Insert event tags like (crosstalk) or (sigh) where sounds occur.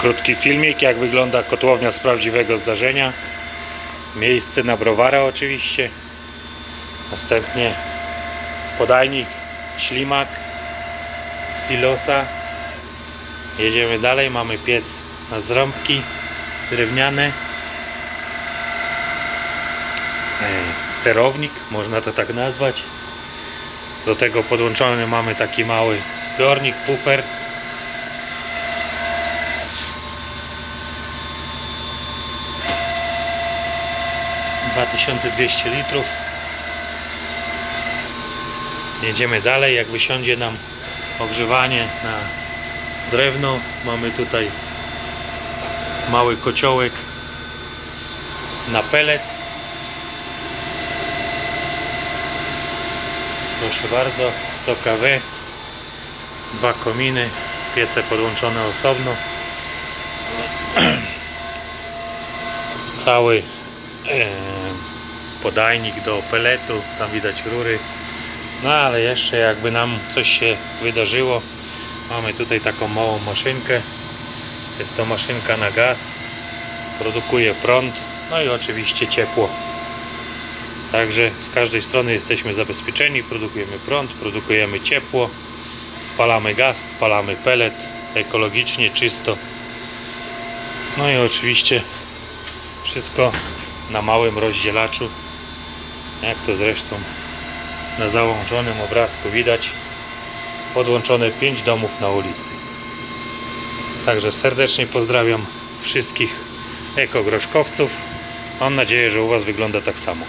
Krótki filmik, jak wygląda kotłownia z prawdziwego zdarzenia. Miejsce na browara oczywiście. Następnie podajnik, ślimak z silosa. Jedziemy dalej, mamy piec na zrąbki drewniane. E, Sterownik, można to tak nazwać. Do tego podłączony mamy taki mały zbiornik, pufer. Dwa tysiące dwieście litrów. Jedziemy dalej, jak wysiądzie nam ogrzewanie na drewno. Mamy tutaj mały kociołek na pelet. Proszę bardzo, 100 kW, dwa kominy, piece podłączone osobno. (clears throat) Cały e, podajnik do peletu, tam widać rury. No ale jeszcze jakby nam coś się wydarzyło, mamy tutaj taką małą maszynkę. Jest to maszynka na gaz, produkuje prąd, no i oczywiście ciepło. Także z każdej strony jesteśmy zabezpieczeni, produkujemy prąd, produkujemy ciepło, spalamy gaz, spalamy pelet, ekologicznie, czysto. No i oczywiście wszystko na małym rozdzielaczu, jak to zresztą na załączonym obrazku widać. Podłączone 5 domów na ulicy. Także serdecznie pozdrawiam wszystkich ekogroszkowców. Mam nadzieję, że u Was wygląda tak samo.